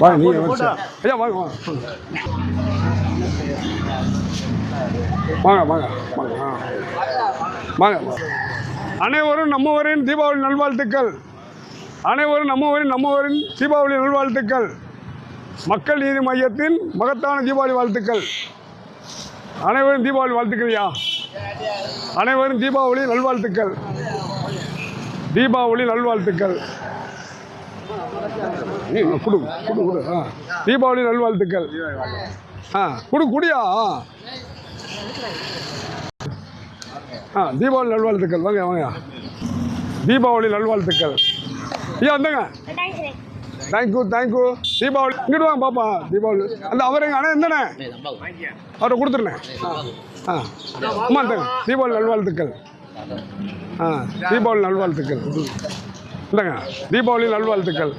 வாங்க நீங்கள் ஐயா வாங்க வாங்க. வாங்க வாங்க வாங்க வாங்க அனைவரும் நம்மவரின் தீபாவளி நல்வாழ்த்துக்கள். அனைவரும் நம்மவரின் நம்மவரின் தீபாவளி நல்வாழ்த்துக்கள். மக்கள் நீதி மையத்தின் மகத்தான தீபாவளி வாழ்த்துக்கள். அனைவரும் தீபாவளி வாழ்த்துக்கள்யா அனைவரும் தீபாவளி நல்வாழ்த்துக்கள். தீபாவளி நல்வாழ்த்துக்கள். நீ குடு குடு கொடு. ஆ. தீபாவளி நல்வாழ்த்துக்கள். ஆ குடு குடியா? ஆ தீபாவளி நல்வாழ்த்துக்கள். வாங்க வாங்க. தீபாவளி நல்வாழ்த்துக்கள். ஐயா வந்துங்க தேங்க்யூ தேங்க்யூ தீபாவளி இங்கிட்டு வாங்க பாப்பா. தீபாவளி. அந்த அவருங்க அண்ணா என்னண்ணே? அவரை கொடுத்துருண்ணே. ஆ அம்மா தீபாவளி நல்வாழ்த்துக்கள். ஆ தீபாவளி நல்வாழ்த்துக்கள். இல்லைங்க தீபாவளி நல்வாழ்த்துக்கள்.